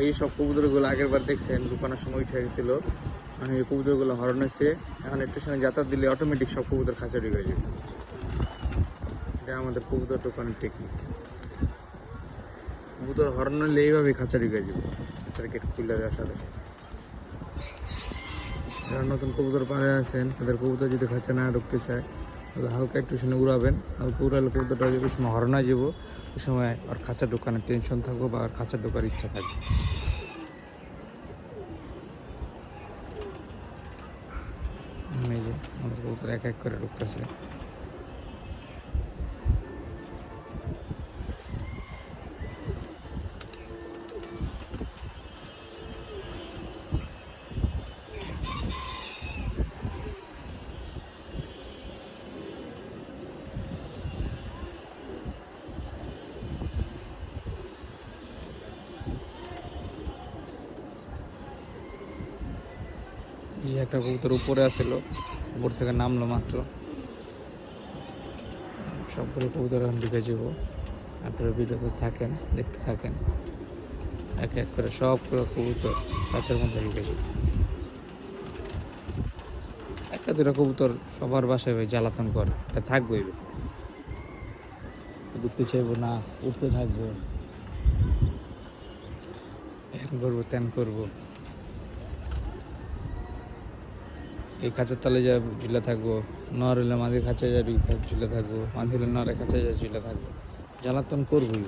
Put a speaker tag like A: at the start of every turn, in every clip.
A: এই সব কবুতরগুলো আগের বার দেখছেন দোকানের সময় উঠে গেছিল। মানে এই কবুতরগুলো হরণ হয়েছে। এখন একটু সময় যাতায়াত দিলে অটোমেটিক সব কবুতর খাঁচারি হয়ে যাবে। এটা আমাদের কবুতর দোকানের টেকনিক কবুতর হরণ হলে এইভাবে খাঁচারি হয়ে যাবে। এটার গেট খুলে দেওয়ার সাথে সাথে। যারা নতুন কবুতর পাড়ে আছেন তাদের কবুতর যদি খাঁচা না ঢুকতে চায় হালকা একটু শুনে উড়াবেন হালকা উড়ালে কবুতরটা ওই সময় হরণা যাব, ওই সময় আর খাঁচা ঢোকানোর টেনশন থাকব বা আর খাঁচা ঢোকার ইচ্ছা থাকবে। এই যে আমাদের কবুতর এক এক করে ঢুকতেছে। যে একটা কবুতর উপরে আসছিল উপর থেকে নামলো মাত্র। সবগুলো কবুতর এখন ঢুকে যাব। আপনারা ভিডিওতে থাকেন, দেখতে থাকেন। এক এক করে সবগুলো কবুতর কাছের মধ্যে ঢুকে যাব। একটা দুটা কবুতর সবার বাসায় ওই জ্বালাতন করে, এটা থাকবেই। ঢুকতে চাইব না, উঠতে থাকব। এন করব, তেন করব। এই খাঁচার তালে যা ঝুলে থাকব, নর হলে মাঝে খাঁচা যাবি ঝুলে থাকব মাঝে হলে নরে খাঁচা যা ঝুলে থাকব, জ্বালাতন করবই।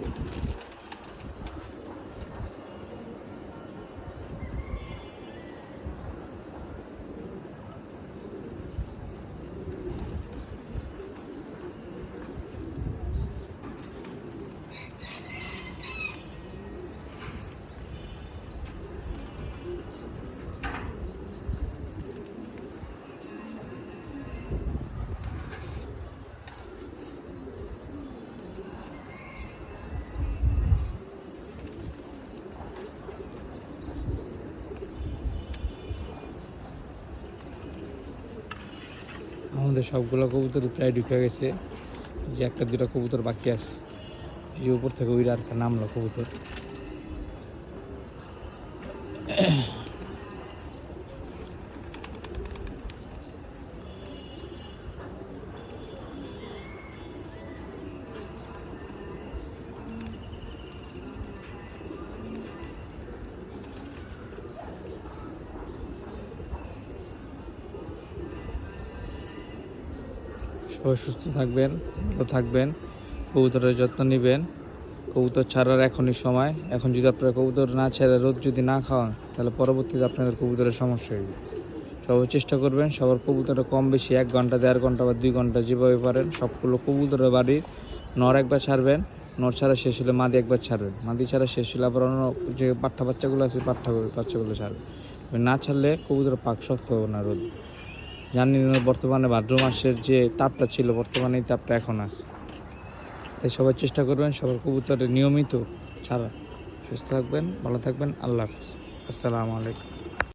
A: আমাদের সবগুলো কবুতর প্রায় ঢুকে গেছে। যে একটা দুটা কবুতর বাকি আছে। এই উপর থেকে ওইরা আর নামলো কবুতর। সবাই সুস্থ থাকবেন, ভালো থাকবেন, কবুতরের যত্ন নেবেন। কবুতর ছাড়ার এখনই সময়। এখন যদি আপনারা কবুতর না ছেড়ে, রোদ যদি না খাওয়ান, তাহলে পরবর্তীতে আপনাদের কবুতরের সমস্যা হইবে। সবাই চেষ্টা করবেন, সবার কবুতরে কম বেশি এক ঘণ্টা, দেড় ঘণ্টা বা দুই ঘণ্টা যেভাবে পারেন, সবগুলো কবুতরের বাড়ির নর একবার ছাড়বেন। নর ছাড়া শেষ হলে মাদি একবার ছাড়বেন। মাদি ছাড়া শেষ হলে আবার অন্য যে পাঠা বাচ্চাগুলো আছে পাঠা বাচ্চাগুলো ছাড়বেন। না ছাড়লে কবুতরের পাক শক্ত হবে না রোদ। জানি বর্তমানে ভাদ্র মাসের যে তাপটা ছিল, বর্তমানে এই তাপটা এখন আছে। তাই সবাই চেষ্টা করবেন, সবার কবুতরের নিয়মিত ছাড়া সুস্থ থাকবেন, ভালো থাকবেন। আল্লাহ হাফিজ। আসসালামু আলাইকুম।